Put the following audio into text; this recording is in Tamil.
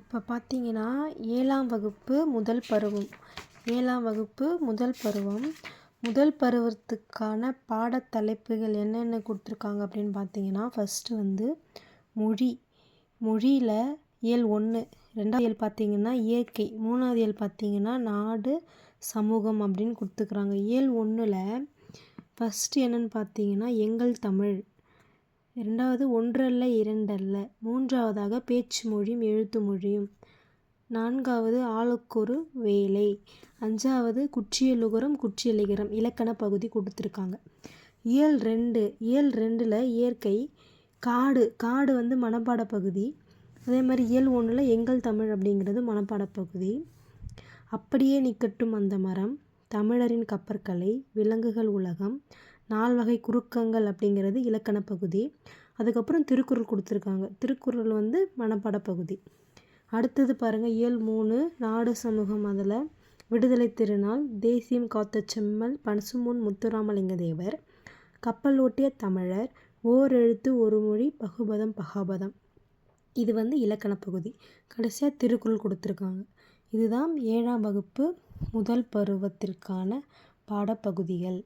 இப்போ பார்த்தீங்கன்னா ஏழாம் வகுப்பு முதல் பருவம். ஏழாம் வகுப்பு முதல் பருவம். முதல் பருவத்துக்கான பாடத்தலைப்புகள் என்னென்ன கொடுத்துருக்காங்க அப்படின்னு பார்த்தீங்கன்னா ஃபஸ்ட்டு வந்து மொழி. மொழியில் இயல் ஒன்று ரெண்டாவது இயல் பார்த்தீங்கன்னா இயற்கை மூணாவது இயல் பார்த்திங்கன்னா நாடு சமூகம் அப்படின்னு கொடுத்துருக்குறாங்க இயல் ஒன்றில் ஃபஸ்ட்டு என்னென்னு பார்த்தீங்கன்னா எங்கள் தமிழ். இரண்டாவது ஒன்றல்ல இரண்டல்ல. மூன்றாவதாக பேச்சு மொழியும் எழுத்து மொழியும் நான்காவது ஆளுக்கொரு வேலை. அஞ்சாவது குற்றியலுகரம் குற்றியலிகரம் இலக்கண பகுதி கொடுத்துருக்காங்க. இயல் ரெண்டு. இயல் ரெண்டில் இயற்கை காடு. காடு வந்து மனப்பாட பகுதி. அதே மாதிரி இயல் ஒன்றில் எங்கள் தமிழ் அப்படிங்கிறது மனப்பாட பகுதி. அப்படியே நிற்கட்டும் அந்த மரம். தமிழரின் கப்பற்கலை விலங்குகள் உலகம். நால்வகை குறுக்கங்கள் அப்படிங்கிறது இலக்கண பகுதி. அதுக்கப்புறம் திருக்குறள் கொடுத்துருக்காங்க. திருக்குறள் வந்து மனப்பாட பகுதி. அடுத்தது பாருங்கள் இயல் மூணு நாடு சமூகம் அதில். விடுதலை திருநாள் தேசியம் காத்த செம்மல் பனசுமுன் முத்துராமலிங்க தேவர். கப்பல் ஓட்டிய தமிழர் ஓர் எழுத்து ஒரு மொழி பகுபதம் பகாபதம். இது வந்து இலக்கண பகுதி. கடைசியாக திருக்குறள் கொடுத்துருக்காங்க. இதுதான் ஏழாம் வகுப்பு முதல் பருவத்திற்கான பாடப்பகுதிகள்